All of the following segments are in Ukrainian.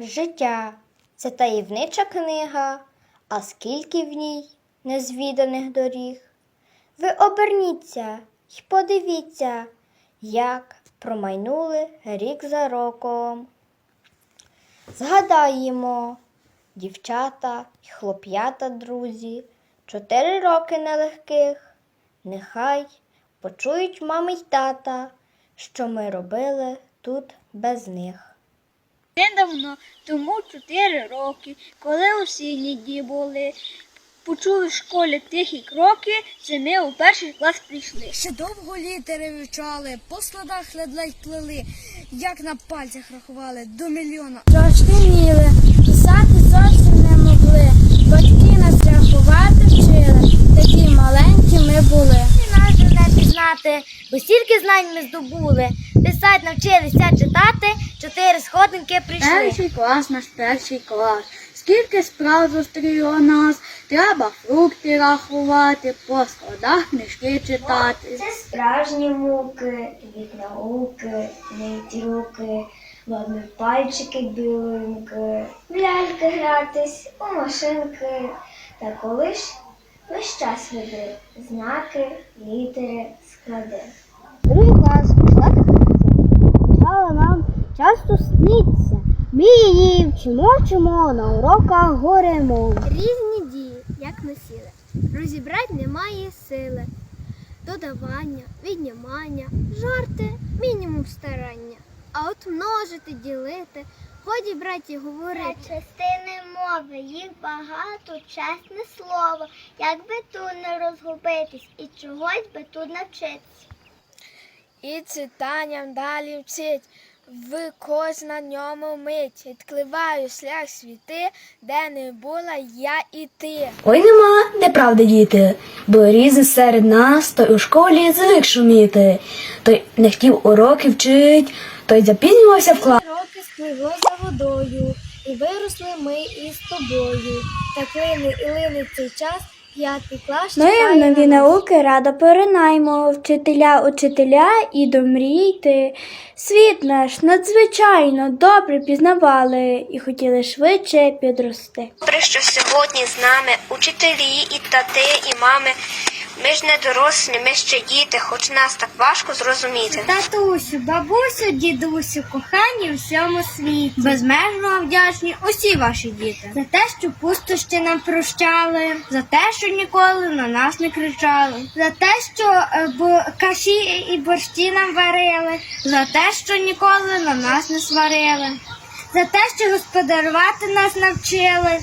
Життя це таємнича книга, а скільки в ній незвіданих доріг. Ви оберніться й подивіться, як промайнули рік за роком. Згадаємо, дівчата й хлоп'ята, друзі, чотири роки нелегких. Нехай почують мами й тата, що ми робили тут без них. Недавно, тому чотири роки, коли осінні дні були, почули в школі тихі кроки, це ми у перший клас прийшли. Ще довго літери вивчали, по складах ледь плели, як на пальцях рахували до мільйона. Трошки вміли, писати зовсім не могли. Батьки нас рахувати вчили, такі маленькі ми були. І нас не пізнати, бо стільки знань ми здобули. Писать навчилися читати, сходинки прийшли. Перший клас, наш перший клас. Скільки справ зустріло нас, треба фрукти рахувати, по складах книжки читати. Це справжні муки від науки, миті руки, ладно пальчики білинки, в ляльки гратись, у машинки. Та коли ж весь час веди знаки, літери, склади. Другий клас пішла Почала нам часто сниться. Ми її вчимо, вчимо, на уроках горемо. Різні дії, як ми сіли. Розібрати немає сили. Додавання, віднімання, жарти, мінімум старання. А от множити, ділити, годі браті говорити. Частини мови, їх багато, чесне слово. Як би тут не розгубитись і чогось би тут навчитись. І читанням далі вчить, в кожна ньому мить. Відкливаю шлях світи, де не була я і ти. Ой нема, неправди діти, бо різний серед нас, той у школі звик шуміти, той не хотів уроки вчить, той запізнювався в клас. Роки спливло за водою, і виросли ми із тобою. Так лине і лине цей час, п'ятий клас. Ми в нові науки радо перенаймо вчителя, учителя і до мрій йти. Світ наш надзвичайно добре пізнавали і хотіли швидше підрости. Добре, що сьогодні з нами учителі, і тати, і мами. Ми ж не дорослі, ми ще діти, хоч нас так важко зрозуміти. Татусю, бабусю, дідусю, кохані у всьому світі. Безмежно вдячні усі ваші діти. За те, що пустощі нам прощали, за те, що ніколи на нас не кричали, за те, що е, бо каші і борщі нам варили, за те, що ніколи на нас не сварили, за те, що господарювати нас навчили,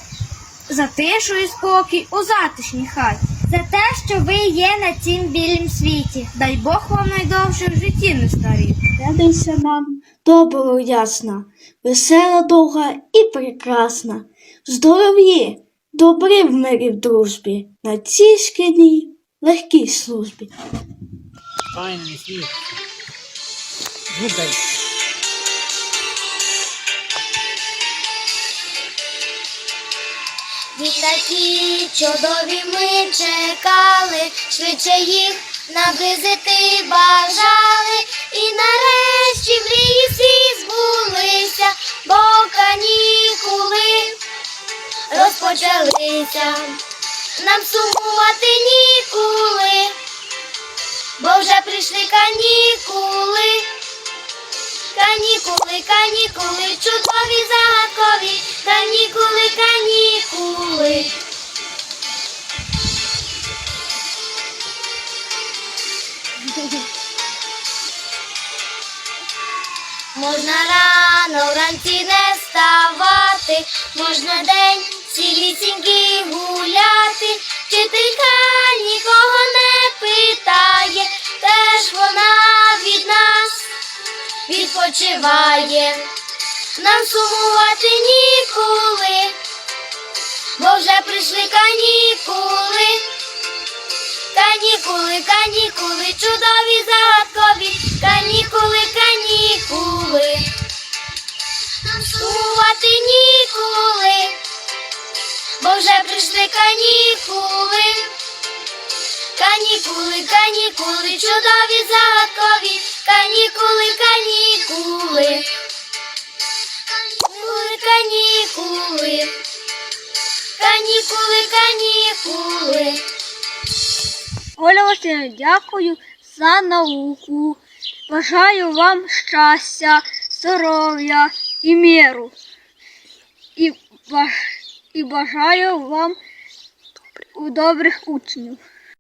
за тишу і спокій у затишній хаті. За те, що ви є на цім білім світі. Дай Бог вам найдовше в житті не старіти. Радуйся нам, доброго ясна, весела, довга і прекрасна. Здоров'ї, добрі в мирі в дружбі, на цій шкільній легкій службі. Файний світ. Гудай. І такі чудові ми чекали, швидше їх наблизити бажали. І нарешті мрії всі збулися, бо канікули розпочалися. Нам сумувати ніколи, бо вже прийшли канікули. Канікули, канікули, чудові загадкові, Можна рано вранці не вставати, можна день цілісінький гуляти, вчителька нікого не питає, теж вона від нас відпочиває. Нам сумувати ніколи, бо вже прийшли канікули. Канікули, канікули, чудові загадкові, канікули, канікули. Вже прийшли канікули. Канікули, канікули, чудові загадкові, канікули, канікули. Канікули, канікули. канікули, канікули. Оля Васильівна, дякую за науку. Бажаю вам щастя, здоров'я і миру. І, баж- і бажаю вам добрих учнів.